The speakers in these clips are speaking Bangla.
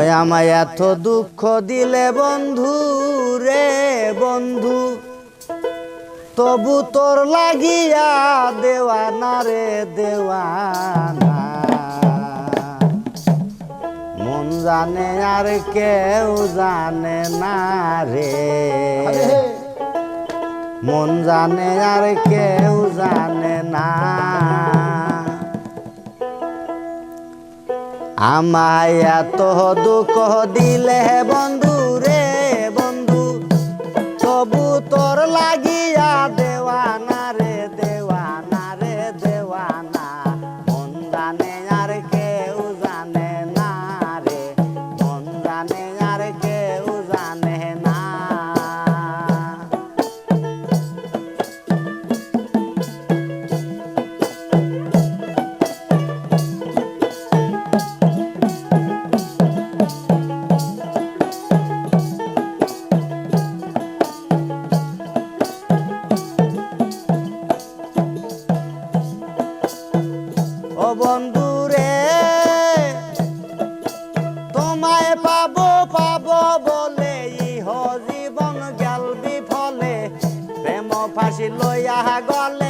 ওই আমায় এত দুঃখ দিলে বন্ধু রে বন্ধু। তবু তোর লাগিয়া দেওয়ানা রে দেওয়ানা। মন জানে আর কেউ জানে না রে। মন জানে আর কেউ জানে না। আমায় এত দুঃখ দিলে বন্ধু তোমায় পাবো পাবো বলে ইহ জীবন গেল বিফলে। প্রেম ফাঁসি লইয়া গলে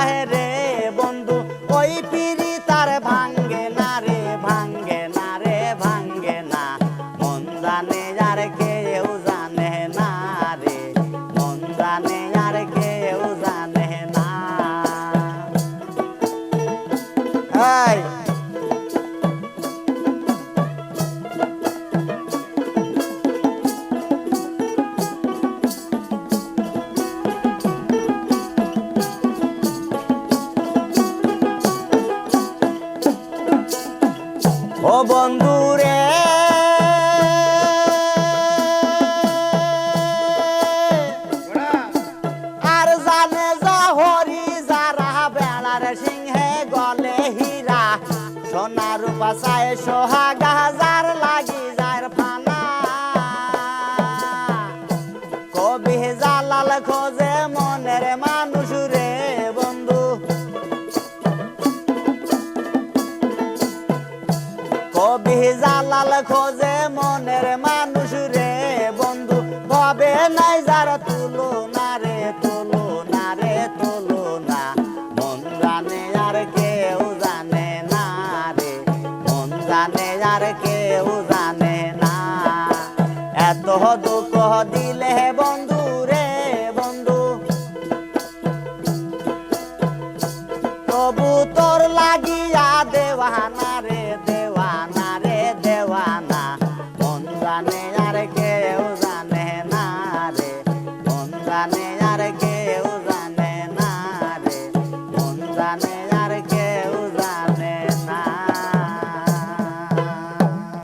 বন্ধু রে আর জানে জহরি যারা বেড়ার সিংহে গলে হীরা সোনা রূপা চায় সোহাগা জালাল খোঁজে মনের খোঁজে মনের মানুষ রে বন্ধু। ভাবে নাই যার তুলো না রে তুলো না রে তুলো না মন জানে আর কেউ জানে না রে। মন জানে আর কেউ জানে না। এত